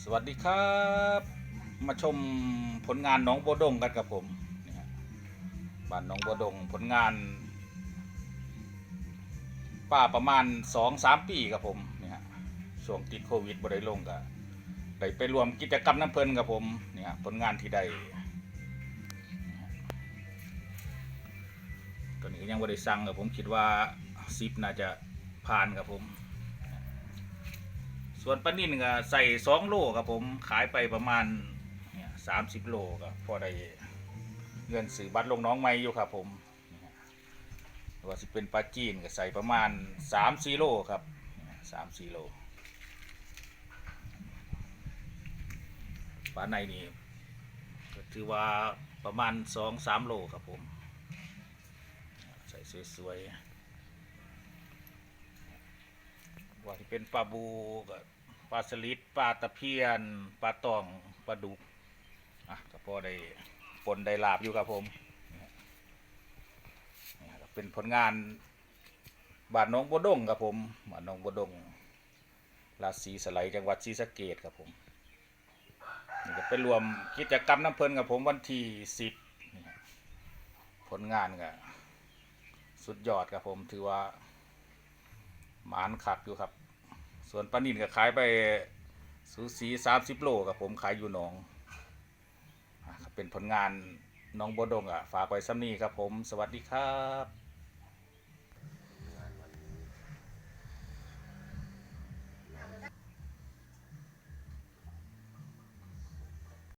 สวัสดีครับ มาชมผลงานน้องบัวดงกันกับผมนี่ฮะบ้านน้องบัวดงผลงานป้าประมาณสองสามปีครับผมนี่ฮะช่วงติดโควิดบ่ได้ลงก็ได้ไปรวมกิจกรรมน้ำเพลินกับผมนี่ฮะผลงานที่ได้ตอนนี้ก็ยังบ่ได้สั่งกับผมคิดว่าซิปน่าจะผ่านครับผม ส่วนปลานิ่นก็ใส่สองโลครับผมขายไปประมาณสามสิบโลก็พอได้เงินซื้อบัตรลงน้องใหม่อยู่ครับผมส่ว่าสิเป็นปลาจีนก็ใส่ประมาณสามสี่โลครับสามสี่โลปลาในนี่ก็ถือว่าประมาณสองสามโลครับผม ใส่สวยๆ ว่าที่เป็นปลาบูกับปลาสลิดปลาตะเพียนปลาตองปลาดุกอะก็พอได้ปนได้ลาบอยู่ครับผมนี่ครับเป็นผลงานบ้านน้องบัวดงครับผมบ้านน้องบัวดงราศีสไลจังหวัดศรีสะเกดครับผมนี่ก็ไปรวมกิจกรรมน้ำเพลินกับผมวันที่สิบผลงานก็สุดยอดครับผมถือว่า หมานขัดอยู่ครับ ส่วนปลานินก็ขายไปสูสีสามสิบโลครับผมขายอยู่หนองเป็นผลงานน้องบดงอะฝากไว้ซ้ำนี้ครับผม สวัสดีครับ